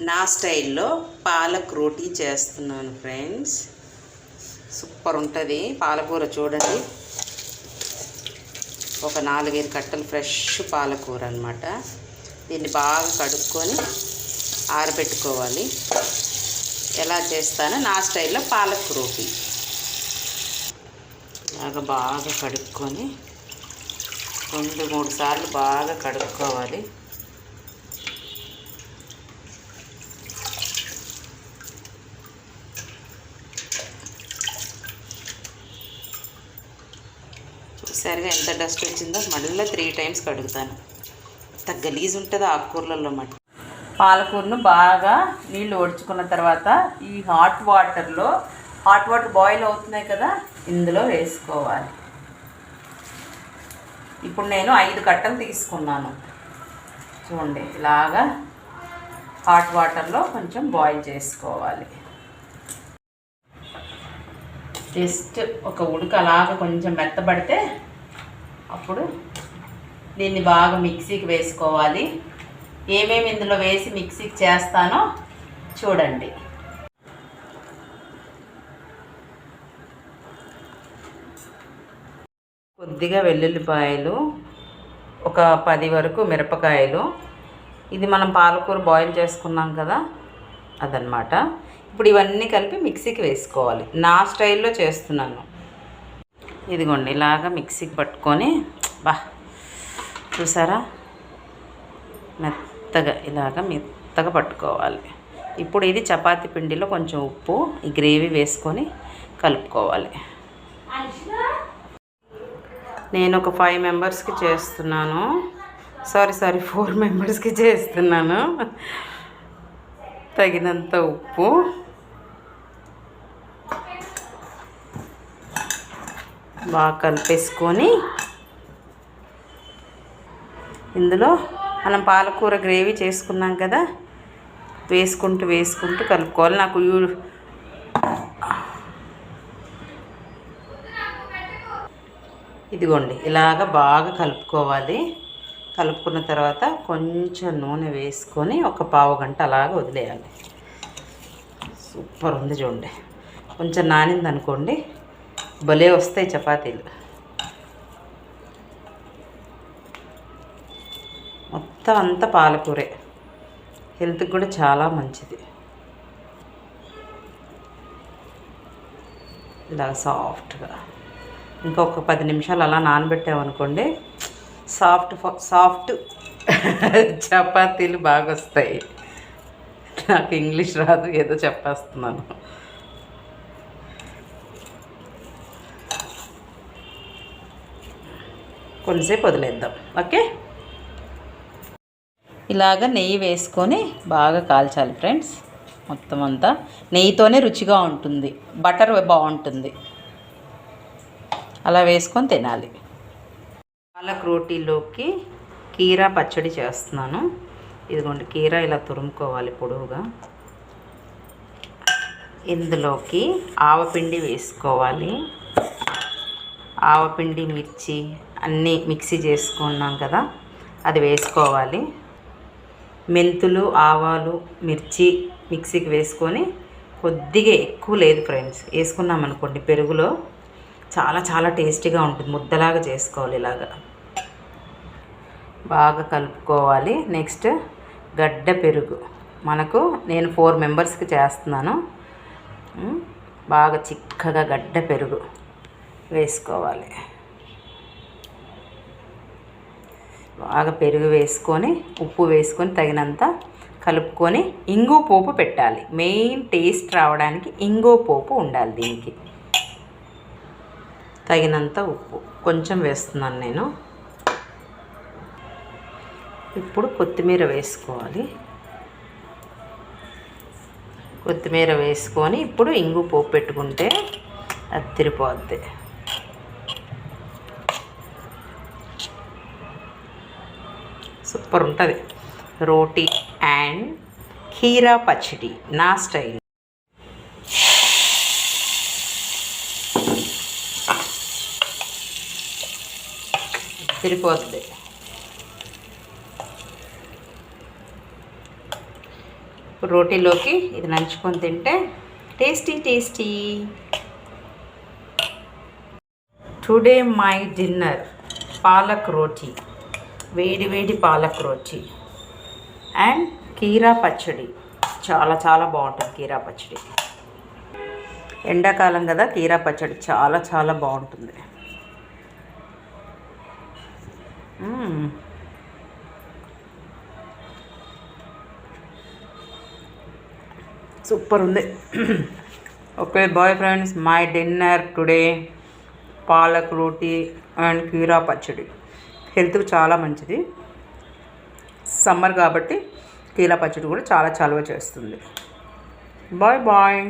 నా స్టైల్లో పాలక్ రోటీ చేస్తున్నాను ఫ్రెండ్స్. సూపర్ ఉంటుంది. పాలకూర చూడండి. ఒక నాలుగైదు కట్టలు ఫ్రెష్ పాలకూర అనమాట దీన్ని బాగా కడుక్కొని ఆరబెట్టుకోవాలి. ఎలా చేస్తానో నా స్టైల్లో పాలక్ రోటీ. బాగా బాగా కడుక్కొని రెండు మూడు సార్లు బాగా కడుక్కోవాలి. చూసారుగా ఎంత డస్ట్ వచ్చిందో మళ్ళీ త్రీ టైమ్స్ కడుగుతాను. ఎంత గలీజ్ ఉంటుంది ఆకుకూరలలో మట్టి పాలకూరను బాగా నీళ్ళు ఒడుచుకున్న తర్వాత ఈ హాట్ వాటర్లో హాట్ వాటర్ బాయిల్ అవుతున్నాయి కదా ఇందులో వేసుకోవాలి. ఇప్పుడు నేను ఐదు కట్టలు తీసుకున్నాను. చూడండి ఇలాగా హాట్ వాటర్లో కొంచెం బాయిల్ చేసుకోవాలి. జస్ట్ ఒక ఉడక అలాగ కొంచెం మెత్తబడితే అప్పుడు దీన్ని బాగా మిక్సీకి వేసుకోవాలి. ఏమేమి ఇందులో వేసి మిక్సీకి చేస్తానో చూడండి. కొద్దిగా వెల్లుల్లిపాయలు ఒక పది వరకు మిరపకాయలు. ఇది మనం పాలకూర బాయిల్ చేసుకున్నాం కదా అదనమాట ఇప్పుడు ఇవన్నీ కలిపి మిక్సీకి వేసుకోవాలి. నా స్టైల్లో చేస్తున్నాను. ఇదిగోండి ఇలాగ మిక్సీకి పట్టుకొని బా చూసారా? మెత్తగా ఇలాగ మెత్తగా పట్టుకోవాలి. ఇప్పుడు ఇది చపాతీ పిండిలో కొంచెం ఉప్పు ఈ గ్రేవీ వేసుకొని కలుపుకోవాలి. నేను ఒక ఫైవ్ మెంబర్స్కి చేస్తున్నాను. సారీ సారీ ఫోర్ మెంబర్స్కి చేస్తున్నాను. తగినంత ఉప్పు. బాగా కలిపేసుకొని ఇందులో మనం పాలకూర గ్రేవీ చేసుకున్నాం కదా వేసుకుంటూ వేసుకుంటూ కలుపుకోవాలి. నాకు యూ ఇదిగోండి ఇలాగ బాగా కలుపుకోవాలి. కలుపుకున్న తర్వాత కొంచెం నూనె వేసుకొని ఒక పావు గంట అలాగ వదిలేయాలి. సూపర్ ఉంది చూడండి. కొంచెం నానింది అనుకోండి భలే వస్తాయి చపాతీలు. మొత్తం అంతా పాలకూరే. హెల్త్కి కూడా చాలా మంచిది. ఇలా సాఫ్ట్గా. ఇంకొక పది నిమిషాలు అలా నానబెట్టామనుకోండి సాఫ్ట్ సాఫ్ట్ చపాతీలు బాగా వస్తాయి నాకు ఇంగ్లీష్ రాదు ఏదో చెప్పేస్తున్నాను. కొంచెంసేపు వదిలేద్దాం. ఓకే? ఇలాగ నెయ్యి వేసుకొని బాగా కాల్చాలి ఫ్రెండ్స్. మొత్తం అంతా నెయ్యితోనే రుచిగా ఉంటుంది. బటర్ బాగుంటుంది. అలా వేసుకొని తినాలి. పాలక్ రోటీలోకి కీరా పచ్చడి చేస్తున్నాను. ఇదిగోండి కీరా ఇలా తురుముకోవాలి పొడవుగా. ఇందులోకి ఆవపిండి వేసుకోవాలి. ఆవపిండి మిర్చి అన్నీ మిక్సీ చేసుకున్నాం కదా అది వేసుకోవాలి. మెంతులు ఆవాలు మిర్చి మిక్సీకి వేసుకొని కొద్దిగా ఎక్కువ లేదు ఫ్రెండ్స్. వేసుకున్నాం అనుకోండి పెరుగులో చాలా చాలా టేస్టీగా ఉంటుంది. ముద్దలాగా చేసుకోవాలి ఇలాగా. బాగా కలుపుకోవాలి. నెక్స్ట్ గడ్డ పెరుగు. మనకు నేను ఫోర్ మెంబర్స్కి చేస్తున్నాను. బాగా చిక్కగా గడ్డ పెరుగు. వేసుకోవాలి. బాగా పెరుగు వేసుకొని ఉప్పు వేసుకొని తగినంత కలుపుకొని ఇంగు పోపు పెట్టాలి. మెయిన్ టేస్ట్ రావడానికి ఇంగు పోపు ఉండాలి దీనికి. తగినంత ఉప్పు. కొంచెం వేస్తున్నాను నేను. ఇప్పుడు కొత్తిమీర వేసుకోవాలి. కొత్తిమీర వేసుకొని ఇప్పుడు ఇంగు పోపు పెట్టుకుంటే అది సూపర్ ఉంటుంది. రోటీ అండ్ కీరా పచ్చడి నా స్టైల్. తిరిపోతుంది రోటీలోకి ఇది నంచుకొని తింటే tasty tasty. Today my dinner palak roti. వేడి వేడి పాలక్ రోటీ అండ్ కీరా పచ్చడి. చాలా చాలా బాగుంటుంది కీరా పచ్చడి. ఎండాకాలం కదా కీరా పచ్చడి చాలా చాలా బాగుంటుంది. సూపర్ ఉంది. Okay bye friends my dinner today. Palak roti and కీరా పచ్చడి. హెల్త్కి చాలా మంచిది. సమ్మర్ కాబట్టి కీలా పచ్చడి కూడా చాలా చలవ చేస్తుంది. Bye bye.